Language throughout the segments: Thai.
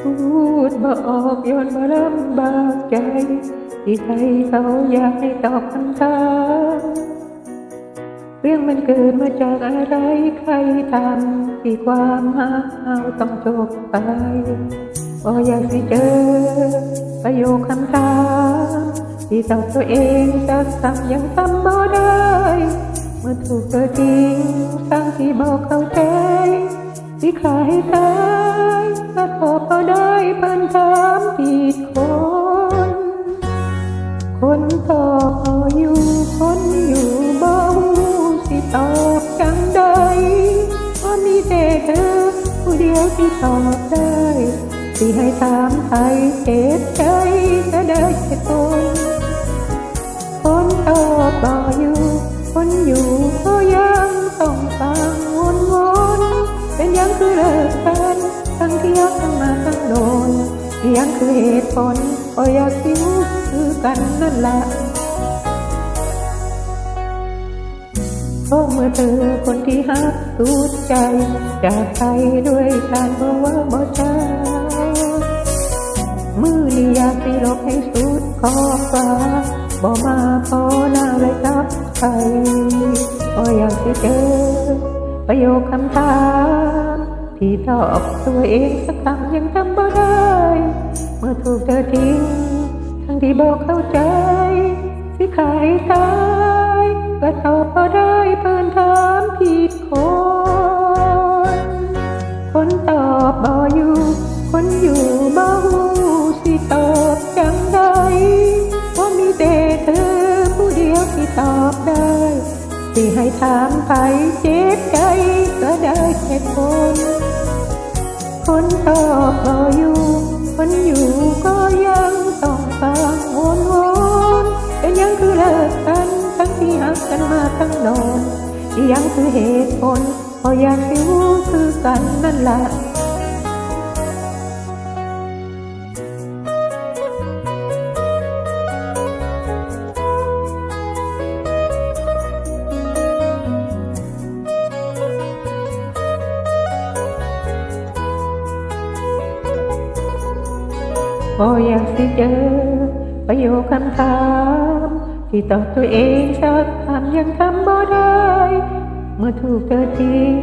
ออกย้อนมาลำบากใจ ที่ใครเขาอยากให้ตอบคำถามเรื่องมันเกิดมาจากอะไรใครทำที่ความหาเอาต้องจบไปก็อยากสิเจอ ประโยคคำถามที่ตอบตัวเองสักคำยังทำบ่ได้ เมื่อถูกเธอทิ้งทั้งที่บอกเข้าใจที่ขายตา ยก็ตอบก็ได้เพิ่นถามผิดคน คนตอบอยู่คนอยู่บ่ฮู้สิตอบจังใดเพราะมีแต่เธอ ผู้เดียวที่ตอบได้ที่ให้ถามไทยเจ็บใจก็ได้เหตุผลคนตอบบ่อยู่คนอยู่ก็ยั ทั้งที่ยังมาทั้งโดนยังคือเหตุผลก็อยากคิ้วคือกันนั่นแหละเพราะเมื่อเธอคนที่หักสุดใจจากไปด้วยการบอกว่าบ่ใช่มือนี่อยากสิลบให้สุดขอฟ้าบ่มาพอหน้าเลยกับใครก็อยากสิเจอประโยคคำถาม ที่ตอบตัวเองสักคำยังทำบ่ได้ เมื่อถูกเธอทิ้ง ทั้งที่บอกเข้าใจ สิขายตายก็ตอบบ่ได้เพิ่นถามผิดคน คนตอบบ่อยู่ คนอยู่ ที่ให้ถามไปเจ็บใจก็ได้เหตุผลคนตอบบ่อยู่ คนอยู่ก็ยังต้องฟังวนวนๆเป็นยังคือเลิกกันทั้งที่หักกันมาตั้งโดนที่ยังคือเหตุผลพราะอยากสิรู้คือกันนั่นแหละ ก็อยากสิเจอ ประโยคคำถามที่ตอบตัวเองสักคำยังทำบ่ได้ เมื่อถูกเธอทิ้ง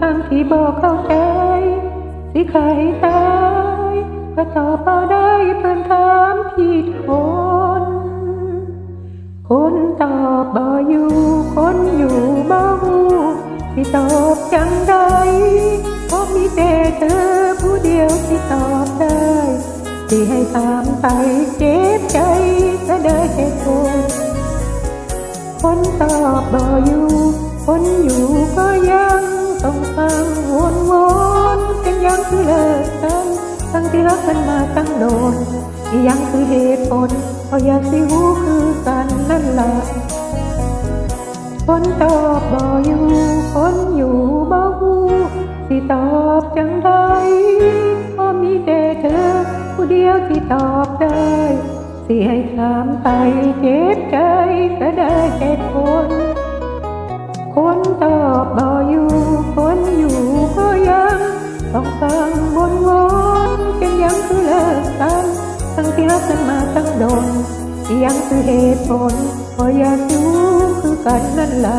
ทั้งที่บอกเข้าใจ สิใครตายก็ตอบบ่ได้เพิ่นถามผิดคน คนตอบบ่อยู่ คนอยู่บ่ฮู้ที่ตอบจังใดเพราะมีแต่เธอผู้เดียวที่ตอบได้ ที่ให้ถามไปเจ็บใจก็ได้เหตุผลคนตอบบ่อยู่ คนอยู่ก็ยังต้องฟังวนวนๆเป็นยังคือเลิกกันทั้งที่รักกันมาตั้งโดนยังคือเหตุผลเพราะอยากสิหูคือกันนั่นแหละคนตอบบ่อยู่คน เดียวที่ตอบได้สิให้ถามไปเจ็บใจก็ได้เหตุผลคนตอบบ่อยู่คนอยู่ก็ยังต้องฟังวนวนเป็นยังคือเลิกกันทั้งที่รักกันมาตั้งโดนยังคือเหตุผลพราะอยากอยู่คือกันนั่นแหละ